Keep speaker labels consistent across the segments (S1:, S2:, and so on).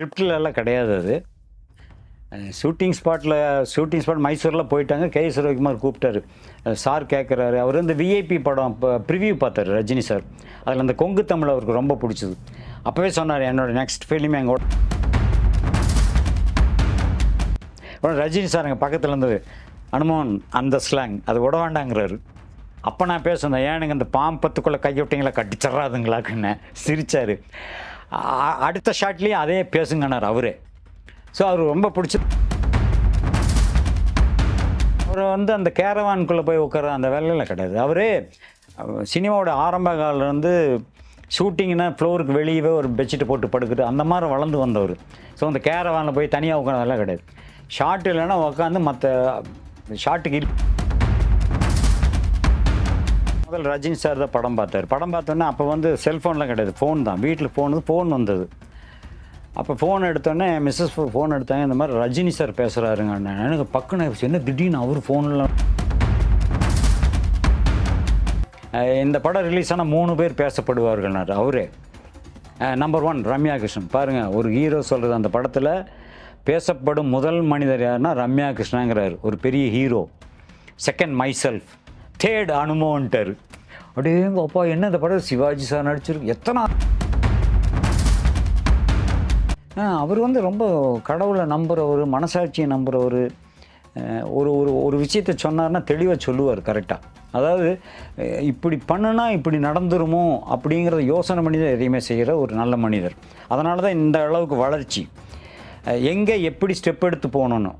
S1: ஸ்கிரிப்டில் கிடையாது அது. ஷூட்டிங் ஸ்பாட்டில் ஷூட்டிங் ஸ்பாட் மைசூரில் போயிட்டாங்க. கே. எஸ். ரவிக்குமார் கூப்பிட்டாரு. சார் கேட்குறாரு அவர் வந்து விஐபி படம் இப்போ ப்ரிவியூ பார்த்தாரு ரஜினி சார். அதில் அந்த கொங்கு தமிழ் அவருக்கு ரொம்ப பிடிச்சது. அப்போவே சொன்னார் என்னோட நெக்ஸ்ட் ஃபிலிம் எங்கள் உடனே ரஜினி சார் எங்கள் பக்கத்தில் இருந்தது. அனுமோன் அந்த ஸ்லாங் அது விட வேண்டாங்கிறாரு. அப்போ நான் பேசுனேன் ஏனுங்க இந்த பாம்பத்துக்குள்ளே கையொட்டிங்களா கட்டிச்சிட்றாதுங்களாக்குன்னு சிரிச்சார். அடுத்த ஷாட்லேயும் அதே பேசுங்கனார் அவரே. ஸோ அவர் ரொம்ப பிடிச்ச அவர் வந்து அந்த கேரவான்குள்ளே போய் உட்கார அந்த வேலையில் கிடையாது. அவரே சினிமாவோட ஆரம்ப காலிலேருந்து ஷூட்டிங்னா ஃப்ளோருக்கு வெளியவே ஒரு பெட்ஷீட் போட்டு படுக்குது. அந்த மாதிரி வளர்ந்து வந்தவர். ஸோ அந்த கேரவானில் போய் தனியாக உட்காந்ததெல்லாம் கிடையாது. ஷார்ட் இல்லைன்னா உட்காந்து மற்ற ஷார்ட்டுக்கு முதல் ரஜினி சார் தான் படம் பார்த்தார். படம் பார்த்தோன்னே அப்போ வந்து செல்ஃபோன்லாம் கிடையாது. ஃபோன் தான். வீட்டில் ஃபோனு ஃபோன் வந்தது. அப்போ ஃபோன் எடுத்தோடனே மிஸ்ஸஸ் ஃபோன் எடுத்தாங்க. இந்த மாதிரி ரஜினி சார் பேசுகிறாருங்க எனக்கு பக்குன்னு என்ன திடீர்னு அவர் ஃபோனில் இந்த படம் ரிலீஸ் ஆனால் மூணு பேர் பேசப்படுவார்கள்னார் அவரே. நம்பர் ஒன் ரம்யா கிருஷ்ணன் பாருங்கள் ஒரு ஹீரோ சொல்கிறது அந்த படத்தில். பேசப்படும் முதல் மனிதர் யாருன்னா ரம்யா கிருஷ்ணாங்கிறார் ஒரு பெரிய hero second my self third அனுமோன்ட்டார். அப்படியேங்க அப்பா என்ன இந்த படம்? சிவாஜி சார் நடிச்சிருக்கு எத்தனை அவர் வந்து ரொம்ப கடவுளை நம்புகிறவர் மனசாட்சியை நம்புகிறவர் ஒரு ஒரு ஒரு விஷயத்தை சொன்னார்னா தெளிவாக சொல்லுவார் கரெக்டாக அதாவது இப்படி பண்ணுனா இப்படி நடந்துருமோ அப்படிங்கிறத யோசனை பண்ணி தான் எதையுமே செய்கிற ஒரு நல்ல மனிதர். அதனால தான் இந்த அளவுக்கு வளர்ச்சி. எங்கே எப்படி ஸ்டெப் எடுத்து போகணுன்னு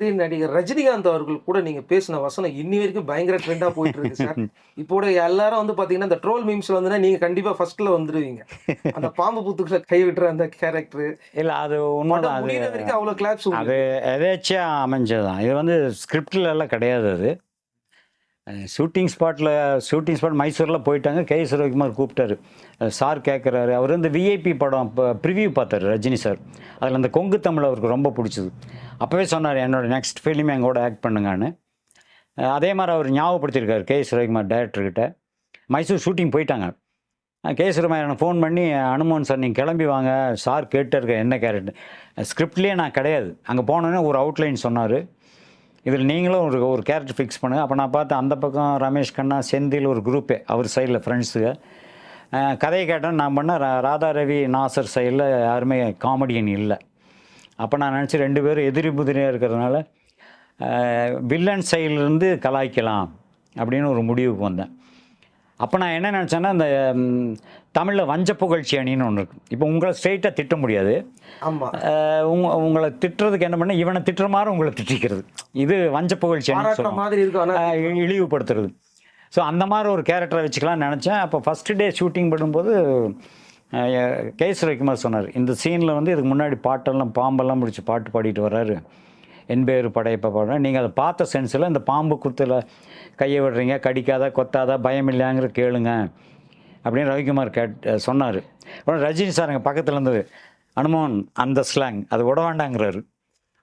S2: நடிகர் ரஜினிகாந்த் அவர்கள் கூட நீங்க பேசின வசனம் இன்னி வரைக்கும் பயங்கர ட்ரெண்டா போயிட்டு இருக்கு சார். இப்போ எல்லாரும் வந்து பாத்தீங்கன்னா இந்த ட்ரோல் மீம்ஸ்ல வந்து நீங்க கண்டிப்பா ஃபர்ஸ்ட்ல வந்துருவீங்க. அந்த பாம்பு புத்துக்குள்ள கை விட்டுற அந்த கேரக்டர்
S1: இல்லை அது உண்மைதான். அது
S2: வரைக்கும் அவ்வளவு கிளாப்ஸ்
S1: அது எதேச்சியாக அமைஞ்சது தான் இது வந்து ஸ்கிரிப்டில் எல்லாம் கிடையாது அது. ஷூட்டிங் ஸ்பாட்டில் ஷூட்டிங் ஸ்பாட் மைசூரில் போயிட்டாங்க. கே. எஸ். ரவிக்குமார் கூப்பிட்டாரு. சார் கேட்குறாரு அவர் இந்த விஐபி படம் இப்போ ப்ரிவியூ பார்த்தாரு ரஜினி சார். அதில் அந்த கொங்கு தமிழ் அவருக்கு ரொம்ப பிடிச்சது. அப்போவே சொன்னார் என்னோட நெக்ஸ்ட் ஃபிலிம் எங்கூட ஆக்ட் பண்ணுங்கன்னு. அதே மாதிரி அவர் ஞாபகப்படுத்தியிருக்காரு கே. எஸ். ரவிக்குமார் டேரக்டர்கிட்ட மைசூர் ஷூட்டிங் போயிட்டாங்க. கே. எஸ். ரவிக்குமார் ஃபோன் பண்ணி அனுமோன் சார் நீங்கள் கிளம்பி வாங்க. சார் கேட்டிருக்க என்ன கேரக்டர்? ஸ்கிரிப்ட்லேயே நான் கிடையாது. அங்கே போனோன்னே ஒரு அவுட்லைன் சொன்னார். இதில் நீங்களும் ஒரு ஒரு கேரக்டர் ஃபிக்ஸ் பண்ணுங்கள் அப்போ நான் பார்த்தேன் அந்த பக்கம் ரமேஷ் கண்ணா செந்தில் ஒரு குரூப்பே அவர் சைடில் ஃப்ரெண்ட்ஸுங்க கதையை கேட்டேன் நான் பண்ண ரா- ராதா ரவி நாசர் சைடில் யாருமே காமெடியன் இல்லை. அப்போ நான் நினச்சி ரெண்டு பேரும் எதிரி புதிரியாக இருக்கிறதுனால வில்லன் சைட்லேருந்து கலாய்க்கலாம் அப்படின்னு ஒரு முடிவுக்கு வந்தேன். அப்போ நான் என்ன நினச்சேன்னா இந்த தமிழில் வஞ்ச புகழ்ச்சி அணின்னு ஒன்று இருக்குது இப்போ உங்களை ஸ்ட்ரெயிட்டாக திட்ட முடியாது. உங்க உங்களை திட்டுறதுக்கு என்ன பண்ண இவனை திட்டுற மாதிரி உங்களை திட்டிக்கிறது. இது வஞ்ச புகழ்ச்சி சொல்லுவாங்க.
S2: மாதிரி இருக்கும்.
S1: இழிவுபடுத்துறது. ஸோ அந்த மாதிரி ஒரு கேரக்டரை வச்சுக்கலாம்னு நினச்சேன். அப்போ ஃபஸ்ட்டு டே ஷூட்டிங் பண்ணும்போது கே எஸ் ரவிக்குமார் சொன்னார் இந்த சீனில் வந்து இதுக்கு முன்னாடி பாட்டெல்லாம் பாம்பெல்லாம் முடிச்சு பாட்டு பாடிட்டு வர்றாரு. என் பேர் படையப்ப நீங்கள் அதை பார்த்த சென்ஸில் இந்த பாம்பு குத்தில் கையை விடுறீங்க கடிக்காத கொத்தாத பயம் இல்லையாங்கிற கேளுங்க அப்படின்னு ரவிக்குமார் கேட் சொன்னார். உடனே ரஜினி சார் எங்கள் பக்கத்தில் இருந்தது. அனுமோன் அந்த ஸ்லாங் அது விட வேண்டாங்கிறாரு.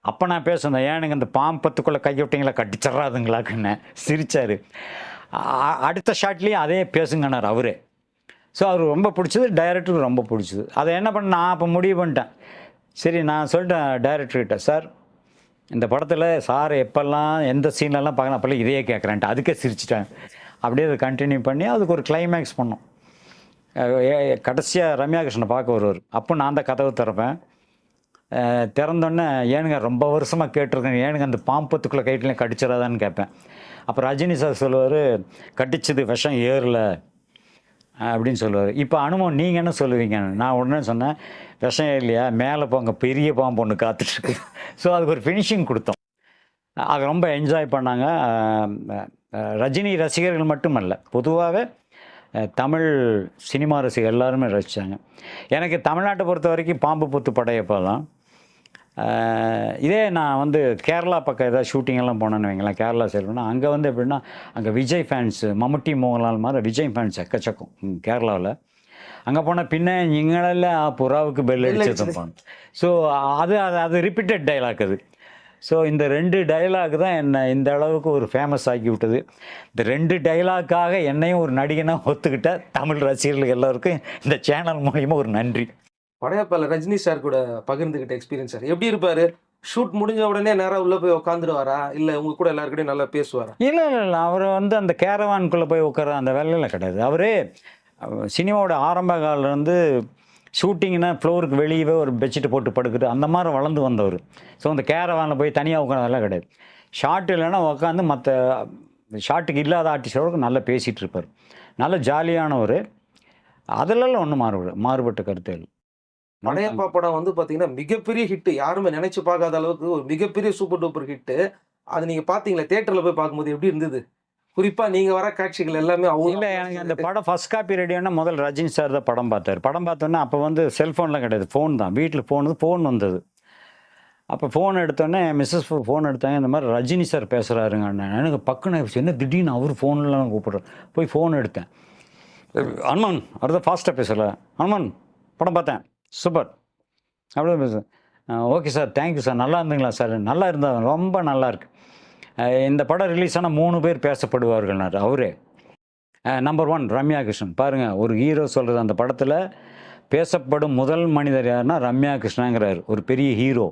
S1: அப்போ நான் பேசுனேன் ஏனுங்க இந்த பாம்பத்துக்குள்ளே விட்டீங்களா? கட்டிச்சிட்றாதுங்களாக்குன்னு சிரிச்சார். அடுத்த ஷாட்லேயும் அதே பேசுங்கன்னார் அவரே. ஸோ அவர் ரொம்ப பிடிச்சது டைரக்டருக்கு ரொம்ப பிடிச்சது. அதை என்ன பண்ண நான் அப்போ முடிவு பண்ணிட்டேன். சரி நான் சொல்லிட்டேன் டைரக்டர்கிட்ட சார் இந்த படத்தில் சார் எப்போல்லாம் எந்த சீன்லலாம் பார்க்கலாம் அப்போல்லாம் இதையே கேட்குறேன்ட்டு அதுக்கே சிரிச்சிட்டேன். அப்படியே அதை கண்டினியூ பண்ணி அதுக்கு ஒரு கிளைமேக்ஸ் பண்ணோம். கடைசியாக ரம்யா கிருஷ்ணனை பார்க்க வருவார். அப்போ நான் தான் கதவை திறப்பேன். திறந்தோடனே ஏனுங்க ரொம்ப வருஷமாக கேட்டிருக்கேன். ஏனுங்க அந்த பாம்பத்துக்குள்ளே கைட்லையும் கடிச்சிடாதான்னு கேட்பேன். அப்போ ரஜினி சார் சொல்லுவார் கடிச்சது விஷம் ஏறல. அப்படின்னு சொல்லுவார். இப்போ அனுபவம் நீங்கள் என்ன சொல்லுவீங்க நான் உடனே சொன்னேன் விஷம் இல்லையா? மேலே போங்க பெரிய பாம்பு ஒன்று காத்துட்ருக்கு ஸோ அதுக்கு ஒரு ஃபினிஷிங் கொடுத்தோம். அது ரொம்ப என்ஜாய் பண்ணாங்க. ரஜினி ரசிகர்கள் மட்டுமல்ல பொதுவாகவே தமிழ் சினிமா ரசிகர் எல்லாருமே ரசித்தாங்க எனக்கு தமிழ்நாட்டை பொறுத்த வரைக்கும் பாம்பு புத்து படையப்போ தான் இதே நான் வந்து கேரளா பக்கம் ஏதாவது ஷூட்டிங் எல்லாம் போனேன்னு வைங்களேன் கேரளா சைடுனா அங்கே வந்து எப்படின்னா அங்கே விஜய் ஃபேன்ஸு மம்முட்டி மோகன்லால் மாதிரி விஜய் ஃபேன்ஸ் எக்கச்சக்கம் கேரளாவில். அங்கே போனால் பின்ன நீங்களெல்லாம் புறாவுக்கு பெல் அடிச்சது
S2: அடிச்சது.
S1: ஸோ அது அது அது ரிப்பீட்டட் டைலாக் அது. ஸோ இந்த ரெண்டு டயலாக் தான் என்னை இந்த அளவுக்கு ஒரு ஃபேமஸ் ஆக்கி விட்டது. இந்த ரெண்டு டயலாக்காக என்னையும் ஒரு நடிகனாக ஒத்துக்கிட்ட தமிழ் ரசிகர்கள் எல்லாருக்கும் இந்த சேனல் மூலியமா ஒரு நன்றி.
S2: படையப்பால ரஜினி சார் கூட பகிர்ந்துகிட்ட எக்ஸ்பீரியன்ஸ் சார் எப்படி இருப்பாரு? ஷூட் முடிஞ்ச உடனே நேராக உள்ளே போய் உட்காந்துருவாரா இல்லை உங்க கூட எல்லாருக்கிட்டையும் நல்லா பேசுவாரா?
S1: இல்லை இல்லை இல்லை. அவர் வந்து அந்த கேரவான்குள்ளே போய் உட்கார அந்த வேலையில் கிடையாது. அவரே சினிமாவோட ஆரம்ப காலிலேருந்து ஷூட்டிங்னா ஃப்ளோருக்கு வெளியவே ஒரு பெட்ஷீட் போட்டு படுக்கிட்டு அந்த மாதிரி வளர்ந்து வந்தவர். ஸோ அந்த கேரவானில் போய் தனியாக உட்காரதெல்லாம் கிடையாது. ஷார்ட் இல்லைன்னா உட்காந்து மற்ற ஷார்ட்டுக்கு இல்லாத ஆர்டிஸ்டோட நல்லா பேசிகிட்டு இருப்பார். நல்ல ஜாலியானவர் அதிலெல்லாம் ஒன்றும் மாறுபடு மாறுபட்ட கருத்துகள்
S2: படையப்பா படம் வந்து பாத்தீங்கன்னா மிகப்பெரிய ஹிட் யாருமே நினைச்சு பார்க்காத அளவுக்கு ஒரு மிகப்பெரிய சூப்பர் டூப்பர் ஹிட் அது நீங்க பாத்தீங்களா? தியேட்டர்ல போய் பார்க்கும்போது எப்படி இருந்தது? குறிப்பா நீங்க வர காட்சிகள் எல்லாமே அவங்க
S1: இல்லை எனக்கு அந்த படம் ஃபஸ்ட் காப்பி ரெடியானா முதல் ரஜினி சார் தான் படம் பார்த்தார். படம் பார்த்தோன்னே அப்போ வந்து செல்ஃபோன்லாம் கிடையாது. ஃபோன் தான். வீட்டில் ஃபோனு ஃபோன் வந்தது. அப்போ ஃபோன் எடுத்தோடனே மிஸ்ஸஸ் ஃபோன் எடுத்தாங்க. இந்த மாதிரி ரஜினி சார் பேசுகிறாருங்க அண்ணன் எனக்கு பக்குன்னு என்ன திடீர்னு அவர் ஃபோன்லாம் கூப்பிட்றாரு. போய் ஃபோன் எடுத்தேன். அனுமன் அடுத்த ஃபாஸ்ட்டாக பேசல அனுமன் படம் பார்த்தேன். சூப்பர். அப்படிதான் பேசுகிறேன் ஓகே சார் தேங்க்யூ சார் நல்லா இருந்துங்களா சார் நல்லா இருந்தால் ரொம்ப நல்லா இருக்கு. இந்த படம் ரிலீஸ் ஆனால் மூணு பேர் பேசப்படுவார்கள்னார் அவரே. நம்பர் ஒன் ரம்யா கிருஷ்ணன் பாருங்கள் ஒரு ஹீரோ சொல்கிறது அந்த படத்தில் பேசப்படும் முதல் மனிதர் யாருன்னா ரம்யா கிருஷ்ணங்கிறார் ஒரு பெரிய hero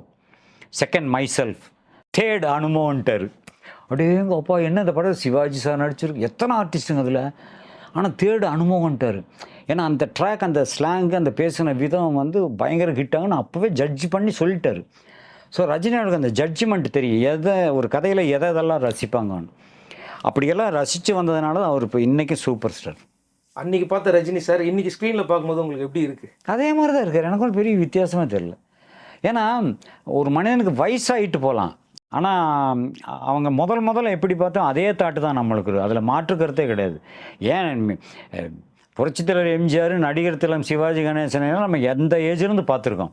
S1: second my self third அனுமோன்ட்டார். எங்கள் அப்பா என்ன இந்த படம் சிவாஜி சார் நடிச்சிருக்கு? எத்தனை ஆர்டிஸ்ட்டுங்க அதில்? ஆனால் தேர்டு அனுமோகன்ட்டார். ஏன்னா அந்த ட்ராக் அந்த ஸ்லாங்கு அந்த பேசின விதம் வந்து பயங்கர ஹிட்டாங்கன்னு அப்போவே ஜட்ஜ் பண்ணி சொல்லிட்டாரு. ஸோ ரஜினியோட அந்த ஜட்ஜ்மெண்ட் தெரியும். எதை ஒரு கதையில் எதை எதெல்லாம் ரசிப்பாங்கன்னு. அப்படியெல்லாம் ரசித்து வந்ததுனால தான் அவர் இப்போ இன்றைக்கும் சூப்பர் ஸ்டார்
S2: அன்னைக்கு பார்த்த ரஜினி சார் இன்னைக்கு ஸ்க்ரீன்ல பார்க்கும்போது உங்களுக்கு எப்படி இருக்கு?
S1: அதே மாதிரி தான் இருக்கார். எனக்கு ஒரு பெரிய வித்தியாசமே தெரியல. ஏன்னா ஒரு மனிதனுக்கு வயசாகிட்டு போகலாம் ஆனால் அவங்க முதல் முதல்ல எப்படி பார்த்தோம் அதே தாட்டு தான் நம்மளுக்கு. அதில் மாற்று கருத்தே கிடையாது. ஏன் அஹ், புரட்சித்தலைவர் எம்ஜிஆர் நடிகர் திலம் சிவாஜி கணேசன் நம்ம எந்த ஏஜ்லேருந்து பார்த்துருக்கோம்?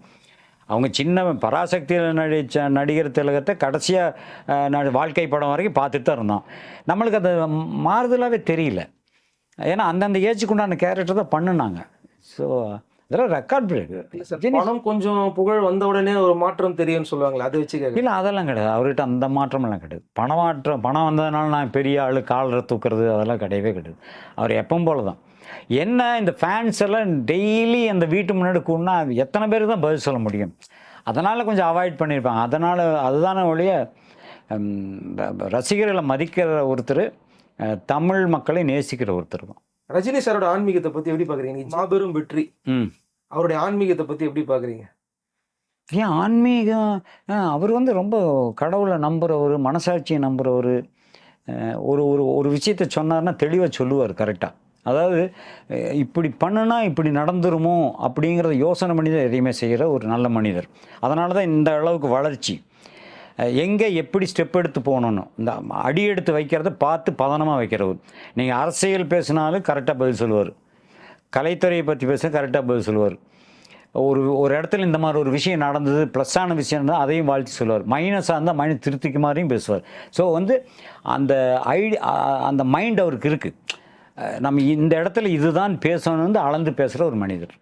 S1: அவங்க சின்ன பராசக்தியில் நடித்த நடிகர் திலகத்தை கடைசியாக வாழ்க்கை படம் வரைக்கும் பார்த்துட்டு தான் இருந்தோம். நம்மளுக்கு அது மாறுதலாகவே தெரியல. ஏன்னா அந்தந்த ஏஜுக்கு உண்டான கேரக்டர் தான் பண்ணுனாங்க. ஸோ இதெல்லாம் ரெக்கார்ட்
S2: சார் பணம் கொஞ்சம் புகழ் வந்த உடனே ஒரு மாற்றம் தெரியும்னு சொல்லுவாங்களே அதை வச்சு
S1: இல்லை அதெல்லாம் கிடையாது. அவர்கிட்ட அந்த மாற்றமெல்லாம் கிடையாது. பண மாற்றம் பணம் வந்ததுனால நான் பெரிய ஆள் காலரை தூக்குறது அதெல்லாம் கிடையவே கிடையாது. அவர் எப்பவும் போல தான் என்ன இந்த ஃபேன்ஸ் எல்லாம் டெய்லி அந்த வீட்டு முன்னாடி கூடனா எத்தனை பேருக்கு தான் பதில் சொல்ல முடியும்? அதனால் கொஞ்சம் அவாய்ட் பண்ணியிருப்பாங்க. அதனால் அதுதானே ஒழிய ரசிகர்களை மதிக்கிற ஒருத்தர் தமிழ் மக்களை நேசிக்கிற ஒருத்தர் தான்.
S2: ரஜினி சாரோட ஆன்மீகத்தை பத்தி எப்படி பாக்குறீங்க? மாபெரும் வெற்றி.
S1: ம்.
S2: அவருடைய ஆன்மீகத்தை பத்தி எப்படி பாக்குறீங்க?
S1: ஏன் ஆன்மீகம்? அவர் வந்து ரொம்ப கடவுளை நம்புகிறவர் மனசாட்சியை நம்புகிறவர் ஒரு ஒரு ஒரு விஷயத்தை சொன்னார்னா தெளிவாக சொல்லுவார் கரெக்டாக அதாவது இப்படி பண்ணுனா இப்படி நடந்துருமோ அப்படிங்கிறத யோசனை பண்ணி தான் எதையுமே செய்கிற ஒரு நல்ல மனிதர். அதனால தான் இந்த அளவுக்கு வளர்ச்சி. எங்கே எப்படி ஸ்டெப் எடுத்து போகணுன்னு இந்த அடி எடுத்து வைக்கிறத பார்த்து பதனமாக வைக்கிறவர் நீங்கள் அரசியல் பேசினாலும் கரெக்டாக பதில் சொல்லுவார். கலைத்துறையை பற்றி பேச கரெக்டாக பதில் சொல்லுவார். ஒரு ஒரு இடத்துல இந்த மாதிரி ஒரு விஷயம் நடந்தது ப்ளஸ்ஸான விஷயம் இருந்தால் அதையும் வாழ்த்தி சொல்லுவார். மைனஸாக இருந்தால் மைனஸ் திருத்திக்கு மாதிரியும் பேசுவார். ஸோ வந்து அந்த ஐடி அந்த மைண்ட் அவருக்கு இருக்குது நம்ம இந்த இடத்துல இதுதான் பேசணும்னு அளந்து பேசுகிற ஒரு மனிதர்.